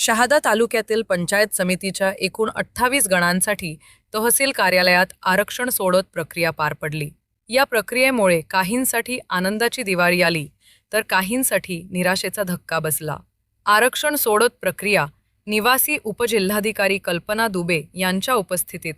शहादा तालुक्यातील पंचायत समितीच्या एकूण अठ्ठावीस गणांसाठी तहसील कार्यालयात आरक्षण सोडत प्रक्रिया पार पडली. या प्रक्रियेमुळे काहींसाठी आनंदाची दिवाळी आली तर काहींसाठी निराशेचा धक्का बसला. आरक्षण सोडत प्रक्रिया निवासी उपजिल्हाधिकारी कल्पना दुबे यांच्या उपस्थितीत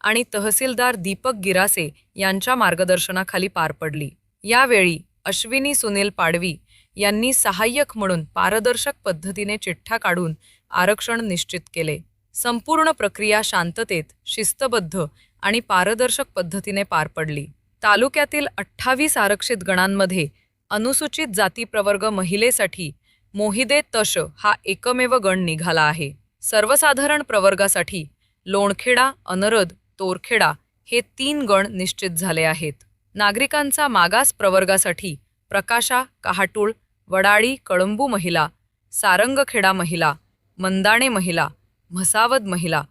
आणि तहसीलदार दीपक गिरासे यांच्या मार्गदर्शनाखाली पार पडली. यावेळी अश्विनी सुनील पाडवी यांनी सहाय्यक म्हणून पारदर्शक पद्धतीने चिठ्ठा काढून आरक्षण निश्चित केले. संपूर्ण प्रक्रिया शांततेत शिस्तबद्ध आणि पारदर्शक पद्धतीने पार पडली. तालुक्यातील अठ्ठावीस आरक्षित गणांमध्ये अनुसूचित जाती प्रवर्ग महिलेसाठी मोहिदे तश हा एकमेव गण निघाला आहे. सर्वसाधारण प्रवर्गासाठी लोणखेडा अनरद तोरखेडा हे तीन गण निश्चित झाले आहेत. नागरिकांचा मागास प्रवर्गासाठी प्रकाशा कहाटूळ वडाळी कळंबू महिला सारंगखेडा महिला मंदाणे महिला म्हसावद महिला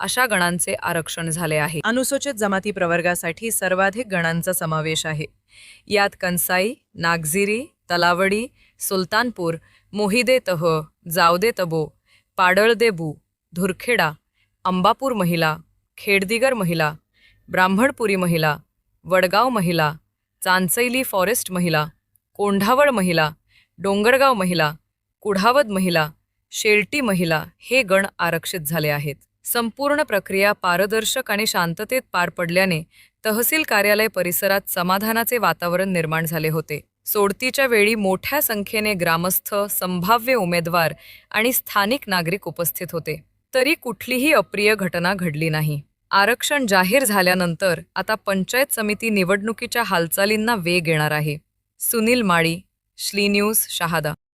अशा गणांचे आरक्षण झाले आहे. अनुसूचित जमाती प्रवर्गासाठी सर्वाधिक गणांचा समावेश आहे. यात कंसाई नागझिरी तलावडी सुलतानपूर मोहिदे तह जावदे तबो पाडळदेबू धुरखेडा अंबापूर महिला खेडदिगर महिला ब्राह्मणपुरी महिला वडगाव महिला चांचैली फॉरेस्ट महिला कोंढावळ महिला डोंगरगाव महिला कुढावद महिला शेलटी महिला हे गण आरक्षित झाले आहेत. संपूर्ण प्रक्रिया पारदर्शक आणि शांततेत पार पडल्याने तहसील कार्यालय परिसरात समाधानाचे वातावरण निर्माण झाले होते. सोडतीच्या वेळी मोठ्या संख्येने ग्रामस्थ संभाव्य उमेदवार आणि स्थानिक नागरिक उपस्थित होते. तरी कुठलीही अप्रिय घटना घडली नाही. आरक्षण जाहीर झाल्यानंतर आता पंचायत समिती निवडणुकीच्या हालचालींना वेग येणार आहे. सुनील माळी Shli News, Shahada.